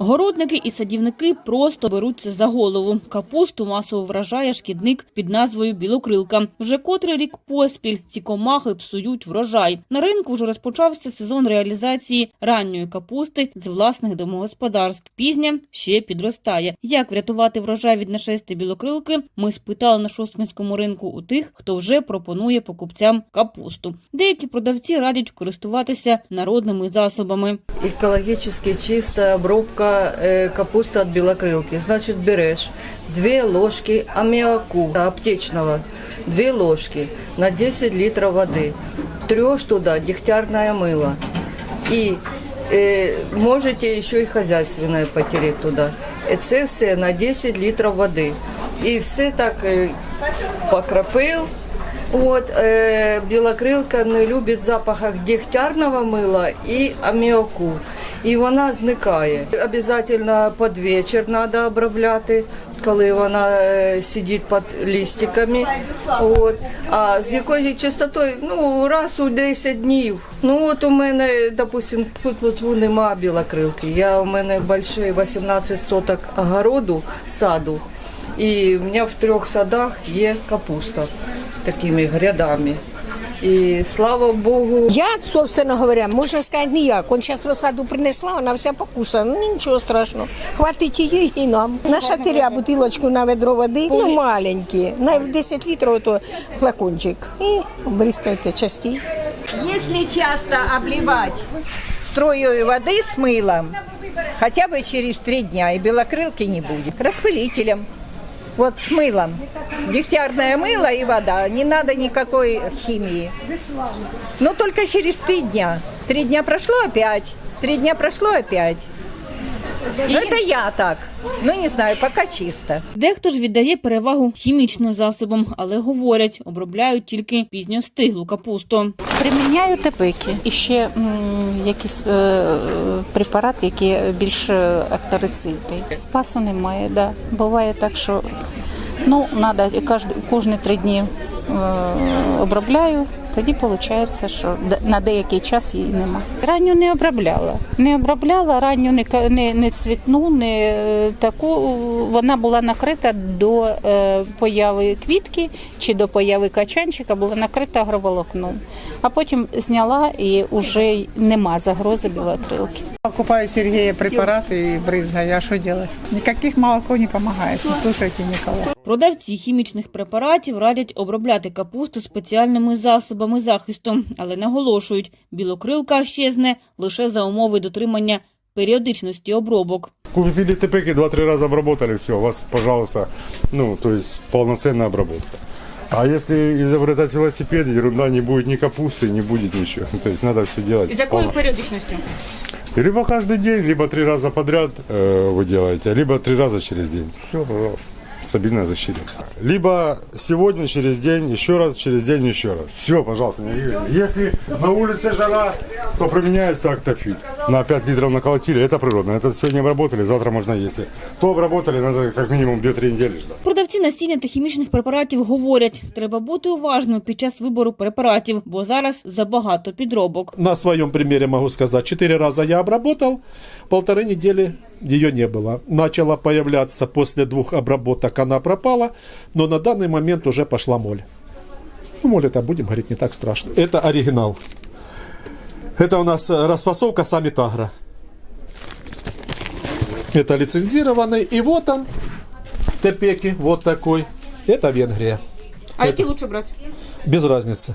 Городники і садівники просто беруться за голову. Капусту масово вражає шкідник під назвою білокрилка. Вже котрий рік поспіль ці комахи псують врожай. На ринку вже розпочався сезон реалізації ранньої капусти з власних домогосподарств. Пізня ще підростає. Як врятувати врожай від нашести білокрилки? Ми спитали на шосткинському ринку у тих, хто вже пропонує покупцям капусту. Деякі продавці радять користуватися народними засобами. Экологически чистая обробка э, капусты от белокрылки. Значит, берешь две ложки аммиаку аптечного, две ложки на 10 литров воды, трешь туда дегтярное мыло и э, можете еще и хозяйственное потереть туда. І Це все на 10 литров воды. І все так е, покропив. От, е, білокрилка не любить запахах дегтярного мила і аміаку. І вона зникає. Обязательно під вечір треба обробляти, коли вона е, сидить під листиками. От. А з якою частотою? Ну, раз у 10 днів. Ну от у мене, допустим, тут, нема білокрилки. Я, у мене большой 18 соток огороду, саду. І в мене в трьох садах є капуста такими грядами. І слава Богу, Я, собственно говоря, можно сказать, не як. Он сейчас рассаду принесла, она вся покусана. Ну, ничего страшного. Хватит ее и нам. На шатыря бутылочку на ведро воды, ну, маленькие. На 10 литров то флакончик. И брызгайте частей. Если часто обливать струей воды с мылом, хотя бы через три дня, и белокрылки не будет. Распылителем. Вот с мылом. Дегтярное мыло и вода. Не надо никакой химии. Но только через три дня. Три дня прошло опять. Три дня прошло опять. Ну, это я так. Ну, не знаю, пока чисто. Дехто ж віддає перевагу хімічним засобам, але говорять, обробляють тільки пізньостиглу капусту. Приміняю тепики і ще м, якісь е, препарати, які більш е, акторицидний. Спасу немає, да. Буває так, що ну, надо кожні, три дні е, обробляю. Тоді виходить, що на деякий час її нема. Ранню не обробляла. Не обробляла, ранню не, не, не цвітну, не е, таку. Вона була накрита до е, появи квітки чи до появи качанчика, була накрита агроволокном. А потім зняла і вже нема загрози білотрилки. Покупаю Сергея препараты и брызгаю. А что делать? Никаких молоко не помогает. Не слушайте никого. Продавці хімічних препаратів радять обробляти капусту спеціальними засобами захисту, але наголошують, білокрилка щезне лише за умови дотримання періодичності обробок. Купили ТПки, два-три раза обработали, все, у вас, пожалуйста, ну, то есть полноценная обработка. А если изобретать велосипед, ерунда, не будет ни капусты, не будет ничего. То есть надо все делать. полно. періодичністю? Либо каждый день, либо три раза подряд э, вы делаете, либо три раза через день. Все, пожалуйста. Стабильная защита. Либо сегодня через день, еще раз через день, еще раз. Все, пожалуйста. не двигайтесь. Если на улице жара, то применяется актофит. На 5 литров наколотили, это природно. Это сегодня обработали, завтра можно есть. То обработали, надо как минимум 2-3 недели ждать. Продавці насіння та хімічних препаратів говорять, треба бути уважними під час вибору препаратів, бо зараз забагато підробок. На своем примере могу сказать, четыре раза я обработал, полторы недели ее не было. Начала появляться после двух обработок, она пропала, но на данный момент уже пошла моль. Ну, моль это, будем говорить, не так страшно. Это оригинал. Это у нас э, расфасовка Самитагра. Это лицензированный. И вот он, Тепеки, вот такой. Это Венгрия. А які лучше брати? Без разницы.